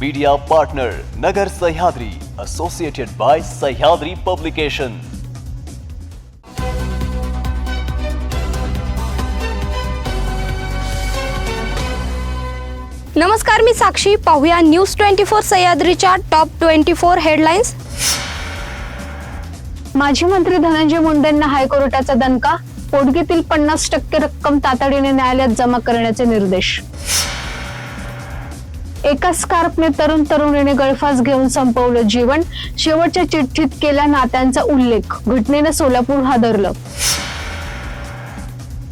Media partner Nagar Sahyadri associated by Sahyadri publication नमस्कार मी साक्षी. पाहूया न्यूज ट्वेंटी फोर सह्याद्रीच्या टॉप ट्वेंटी फोर हेडलाईन्स माजी मंत्री धनंजय मुंडेंना हायकोर्टाचा दणका. पोटगीतील पन्नास टक्के रक्कम तातडीने न्यायालयात जमा करण्याचे निर्देश. एका स्कार्पने तरुण तरुणीने गळफास घेऊन संपवलं जीवन. शेवटच्या चिठ्ठीत केला नात्यांचा उल्लेख. घटनेनं सोलापूर हादरलं.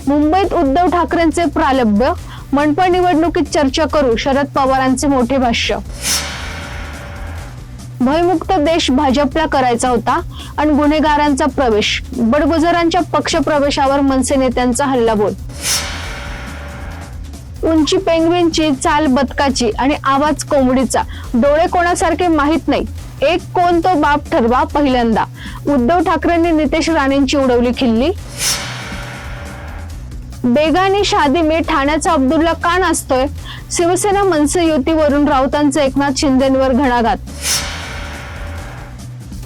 मुंबईत उद्धव ठाकरेंचे प्रालब्य मनपा निवडणुकीत चर्चा करू शरद पवारांचे मोठे भाष्य. भयमुक्त देश भाजपला करायचा होता आणि गुन्हेगारांचा प्रवेश. बडगुजरांच्या पक्ष प्रवेशावर मनसे नेत्यांचा हल्लाबोल. उंची पेंगविनची चाल बदकाची आणि आवाज कोंबडीचा. डोळे कोणासारखे माहीत नाही. एक कोण तो बाप ठरवा पहिल्यांदा. उद्धव ठाकरेंनी नितेश राणेंची उडवली खिल्ली. बेगानी शादी मे ठाण्याचा अब्दुल्ला का नाचतोय? शिवसेना मनसे युतीवरून राऊतांचा एकनाथ शिंदेवर घणाघात.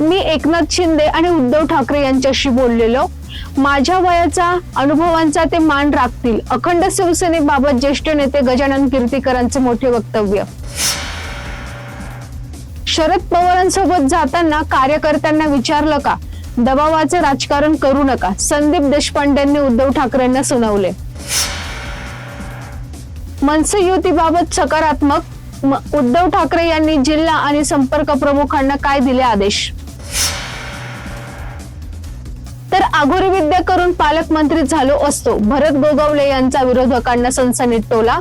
मी एकनाथ शिंदे आणि उद्धव ठाकरे यांच्याशी बोललेलो. माझ्या वयाचा अनुभवांचा ते मान राखतील. अखंड शिवसेनेबाबत ज्येष्ठ नेते गजानन कीर्तीकरांचे मोठे वक्तव्य. शरद पवारांसोबत जाताना कार्यकर्त्यांना विचारलं का? दबावाचे राजकारण करू नका संदीप देशपांडेंनी उद्धव ठाकरेंना सुनावले. मनसे युतीबाबत सकारात्मक उद्धव ठाकरे यांनी जिल्हा आणि संपर्क प्रमुखांना काय दिले आदेश? तर आघोरी विद्या करून पालकमंत्री झालो असतो. भरत गोगावले यांचा विरोधकांना सनसनीत टोला.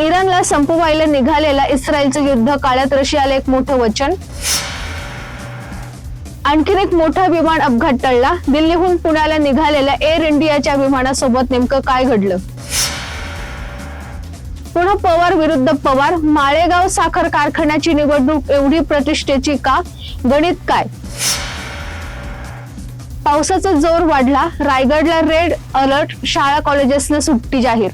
इराणला संपवायला निघालेला इस्रायलचं युद्ध काळात रशियाला एक मोठं वचन. आणखीन एक मोठा विमान अपघात टळला. दिल्लीहून पुण्याला निघालेल्या एअर इंडियाच्या विमानासोबत नेमकं काय घडलं? पुन्हा पवार विरुद्ध पवार. माळेगाव साखर कारखान्याची निवडणूक एवढी प्रतिष्ठेची का? गणित काय? पावसाचा जोर वाढला. रायगडला रेड अलर्ट शाळा कॉलेजेसना सुट्टी जाहीर.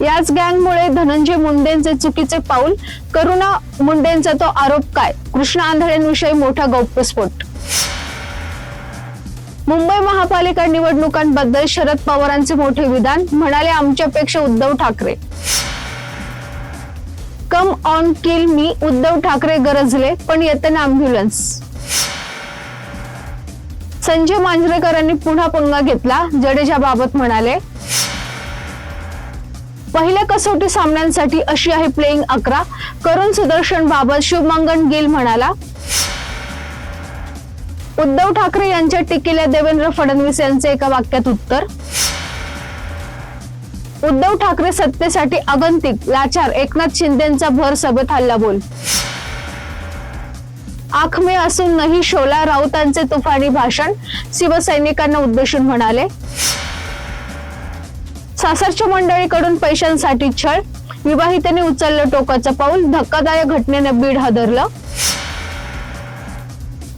याच गँगमुळे धनंजय मुंडेंचे चुकीचे पाऊल. करुणा मुंडेंचा तो आरोप काय? कृष्णा आंधळेंविषयी मोठा गौप्यस्फोट. मुंबई महापालिका निवडणुकांबद्दल शरद पवारांचे मोठे विधान. म्हणाले आमच्यापेक्षा Uddhav Thackeray. Come on kill me Uddhav Thackeray गरजले पण येताना अँब्युलन्स संजय मांजरेकरांनी पुन्हा पंगा घेतला जडेजा बाबत म्हणाले. पहिल्या कसोटी सामन्यांसाठी अशी आहे प्लेइंग अकरा. करुण सुदर्शन बाबत शुभमंगन गिल म्हणाला. उद्धव ठाकरे यांच्या टीकेला देवेंद्र फडणवीस यांचे एका वाक्यात उत्तर. उद्धव ठाकरे सत्तेसाठी आगंतिक लाचार एकनाथ शिंदेचा भर सभेत हल्ला बोल आखमे असूनही शोला राऊतांचे तुफानी भाषण शिवसैनिकांना उद्देशून म्हणाले. सासरच्या मंडळीकडून पैशांसाठी छळ विवाहितेने उचललं टोकाचं पाऊल धक्कादायक घटनेने बीड हादरलं.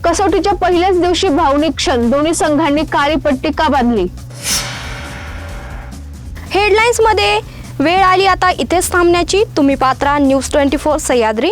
कसोटीच्या पहिल्याच दिवशी भावनिक क्षण दोन्ही संघांनी काळी पट्टी का बांधली. हेडलाईन्समध्ये वेळ आली आता इथेच थांबण्याची. तुम्ही Patra news twenty four Sahyadri.